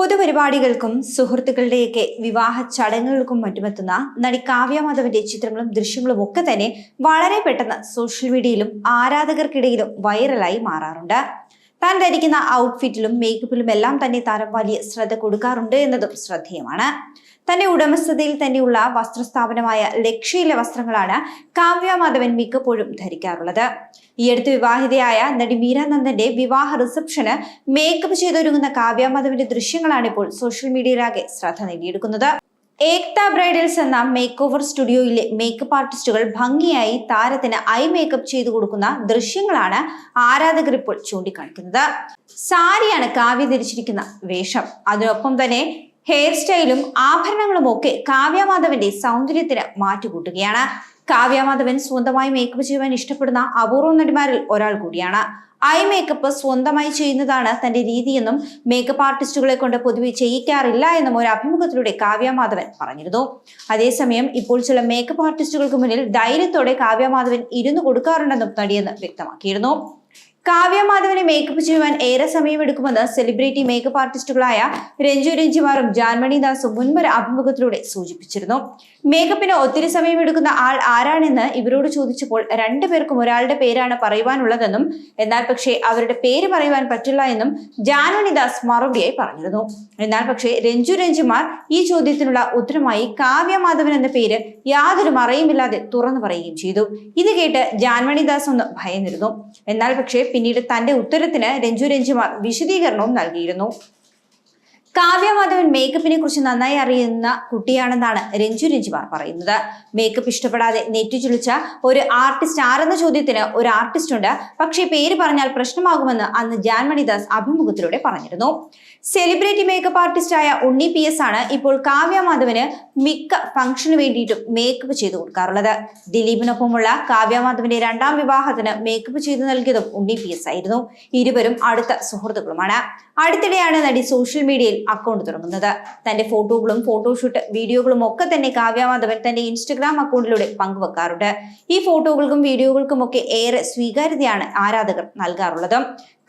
പൊതുപരിപാടികൾക്കും സുഹൃത്തുക്കളുടെയൊക്കെ വിവാഹ ചടങ്ങുകൾക്കും മറ്റുമെത്തുന്ന നടി കാവ്യ മാധവന്റെ ചിത്രങ്ങളും ദൃശ്യങ്ങളും ഒക്കെ തന്നെ വളരെ പെട്ടെന്ന് സോഷ്യൽ മീഡിയയിലും ആരാധകർക്കിടയിലും വൈറലായി മാറാറുണ്ട്. താൻ ധരിക്കുന്ന ഔട്ട്ഫിറ്റിലും മേക്കപ്പിലും എല്ലാം തന്നെ താരം വലിയ ശ്രദ്ധ കൊടുക്കാറുണ്ട് എന്നതും ശ്രദ്ധേയമാണ്. തന്റെ ഉടമസ്ഥതയിൽ തന്നെയുള്ള വസ്ത്രസ്ഥാപനമായ ലക്ഷ്യയിലെ വസ്ത്രങ്ങളാണ് കാവ്യ മാധവൻ മിക്കപ്പോഴും ധരിക്കാറുള്ളത്. ഈ അടുത്ത് വിവാഹിതയായ നടി മീരാനന്ദന്റെ വിവാഹ റിസപ്ഷന് മേക്കപ്പ് ചെയ്തൊരുങ്ങുന്ന കാവ്യ മാധവന്റെ ദൃശ്യങ്ങളാണ് ഇപ്പോൾ സോഷ്യൽ മീഡിയയിലാകെ ശ്രദ്ധ നേടിയെടുക്കുന്നത്. ഏക്ത ബ്രൈഡൽസ് എന്ന മേക്ക് ഓവർ സ്റ്റുഡിയോയിലെ മേക്കപ്പ് ആർട്ടിസ്റ്റുകൾ ഭംഗിയായി താരത്തിന് ഐ മേക്കപ്പ് ചെയ്തു കൊടുക്കുന്ന ദൃശ്യങ്ങളാണ് ആരാധകർ ഇപ്പോൾ ചൂണ്ടിക്കാണിക്കുന്നത്. സാരിയാണ് കാവ്യ ധരിച്ചിരിക്കുന്ന വേഷം. അതിനൊപ്പം തന്നെ ഹെയർ സ്റ്റൈലും ആഭരണങ്ങളും ഒക്കെ കാവ്യമാധവന്റെ സൗന്ദര്യത്തിന് മാറ്റുകൂട്ടുകയാണ്. കാവ്യമാധവൻ സ്വന്തമായി മേക്കപ്പ് ചെയ്യുവാൻ ഇഷ്ടപ്പെടുന്ന അപൂർവ നടിമാരിൽ ഒരാൾ കൂടിയാണ്. ഐ മേക്കപ്പ് സ്വന്തമായി ചെയ്യുന്നതാണ് തന്റെ രീതിയെന്നും മേക്കപ്പ് ആർട്ടിസ്റ്റുകളെ കൊണ്ട് പൊതുവെ ചെയ്യിക്കാറില്ല എന്നും ഒരു അഭിമുഖത്തിലൂടെ കാവ്യമാധവൻ പറഞ്ഞിരുന്നു. അതേസമയം ഇപ്പോൾ ചില മേക്കപ്പ് ആർട്ടിസ്റ്റുകൾക്ക് മുന്നിൽ ധൈര്യത്തോടെ കാവ്യമാധവൻ ഇരുന്നു കൊടുക്കാറുണ്ടെന്നും നടിയെന്ന് വ്യക്തമാക്കിയിരുന്നു. കാവ്യമാധവനെ മേക്കപ്പ് ചെയ്യുവാൻ ഏറെ സമയമെടുക്കുമെന്ന് സെലിബ്രിറ്റി മേക്കപ്പ് ആർട്ടിസ്റ്റുകളായ രഞ്ജു രഞ്ജിമാറും ജാൻമണി ദാസും മുൻപൊരു അഭിമുഖത്തിലൂടെ സൂചിപ്പിച്ചിരുന്നു. മേക്കപ്പിന് ഒത്തിരി സമയമെടുക്കുന്ന ആൾ ആരാണെന്ന് ഇവരോട് ചോദിച്ചപ്പോൾ രണ്ടുപേർക്കും ഒരാളുടെ പേരാണ് പറയുവാനുള്ളതെന്നും എന്നാൽ പക്ഷേ അവരുടെ പേര് പറയുവാൻ പറ്റില്ല എന്നും ജാൻമണി ദാസ് മറുപടിയായി പറഞ്ഞിരുന്നു. എന്നാൽ പക്ഷേ രഞ്ജു രഞ്ജിമാർ ഈ ചോദ്യത്തിനുള്ള ഉത്തരമായി കാവ്യമാധവൻ എന്ന പേര് യാതൊരു മറയുമില്ലാതെ തുറന്നു പറയുകയും ചെയ്തു. ഇത് കേട്ട് ജാൻമണി ദാസ് ഒന്ന് ഭയന്നിരുന്നു. എന്നാൽ പക്ഷേ പിന്നീട് തന്റെ ഉത്തരത്തിന് രഞ്ജു രഞ്ജിമാർ വിശദീകരണവും നൽകിയിരുന്നു കാവ്യമാധവൻ മേക്കപ്പിനെ കുറിച്ച് നന്നായി അറിയുന്ന കുട്ടിയാണെന്നാണ് രഞ്ജു രഞ്ജിമാർ പറയുന്നത്. മേക്കപ്പ് ഇഷ്ടപ്പെടാതെ നെറ്റി ചുളിച്ച ഒരു ആർട്ടിസ്റ്റ് ആരെന്ന ചോദ്യത്തിന് ഒരു ആർട്ടിസ്റ്റ് ഉണ്ട്. പക്ഷേ പേര് പറഞ്ഞാൽ പ്രശ്നമാകുമെന്ന് അന്ന് ജാൻമണിദാസ് അഭിമുഖത്തിലൂടെ പറഞ്ഞിരുന്നു. സെലിബ്രിറ്റി മേക്കപ്പ് ആർട്ടിസ്റ്റായ ഉണ്ണി പി എസ് ആണ് ഇപ്പോൾ കാവ്യമാധവന് മിക്ക ഫംഗ്ഷന് വേണ്ടിയിട്ടും മേക്കപ്പ് ചെയ്തു കൊടുക്കാറുള്ളത്. ദിലീപിനൊപ്പമുള്ള കാവ്യമാധവന്റെ രണ്ടാം വിവാഹത്തിന് മേക്കപ്പ് ചെയ്തു നൽകിയതും ഉണ്ണി പി എസ് ആയിരുന്നു. ഇരുവരും അടുത്ത സുഹൃത്തുക്കളുമാണ്. അടുത്തിടെയാണ് നടി സോഷ്യൽ മീഡിയയിൽ അക്കൗണ്ട് തുടങ്ങുന്നത്. തന്റെ ഫോട്ടോകളും ഫോട്ടോഷൂട്ട് വീഡിയോകളും ഒക്കെ തന്നെ കാവ്യമാധവൻ തന്റെ ഇൻസ്റ്റഗ്രാം അക്കൗണ്ടിലൂടെ പങ്കുവെക്കാറുണ്ട്. ഈ ഫോട്ടോകൾക്കും വീഡിയോകൾക്കും ഒക്കെ ഏറെ സ്വീകാര്യതയാണ് ആരാധകർ നൽകാറുള്ളത്.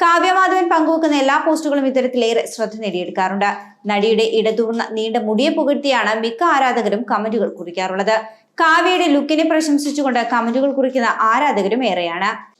കാവ്യമാധവൻ പങ്കുവെക്കുന്ന എല്ലാ പോസ്റ്റുകളും ഇത്തരത്തിലേറെ ശ്രദ്ധ നേടിയെടുക്കാറുണ്ട്. നടിയുടെ ഇടതൂർന്ന നീണ്ട മുടിയെ പുകഴ്ത്തിയാണ് മിക്ക ആരാധകരും കമന്റുകൾ കുറിക്കാറുള്ളത്. കാവ്യയുടെ ലുക്കിനെ പ്രശംസിച്ചുകൊണ്ട് കമന്റുകൾ കുറിക്കുന്ന ആരാധകരും ഏറെയാണ്.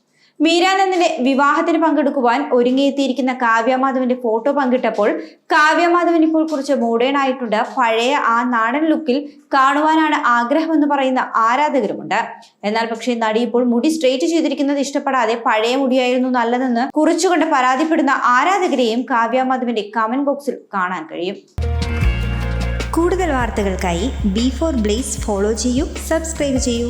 മീരാനന്ദിന്റെ വിവാഹത്തിന് പങ്കെടുക്കുവാൻ ഒരുങ്ങിയെത്തിയിരിക്കുന്ന കാവ്യമാധവന്റെ ഫോട്ടോ പങ്കിട്ടപ്പോൾ കാവ്യമാധവൻ ഇപ്പോൾ കുറച്ച് മോഡേൺ ആയിട്ടുണ്ട്. പഴയ ആ നാടൻ ലുക്കിൽ കാണുവാനാണ് ആഗ്രഹമെന്ന് പറയുന്ന ആരാധകരുമുണ്ട്. എന്നാൽ പക്ഷേ നടി ഇപ്പോൾ മുടി സ്ട്രെയിറ്റ് ചെയ്തിരിക്കുന്നത് ഇഷ്ടപ്പെടാതെ പഴയ മുടിയായിരുന്നു നല്ലതെന്ന് കുറിച്ചുകൊണ്ട് പരാതിപ്പെടുന്ന ആരാധകരെയും കാവ്യമാധവന്റെ കമന്റ് ബോക്സിൽ കാണാൻ കഴിയും. കൂടുതൽ വാർത്തകൾക്കായി ബി ഫോർ ബ്ലേസ് ഫോളോ ചെയ്യൂ സബ്സ്ക്രൈബ് ചെയ്യൂ.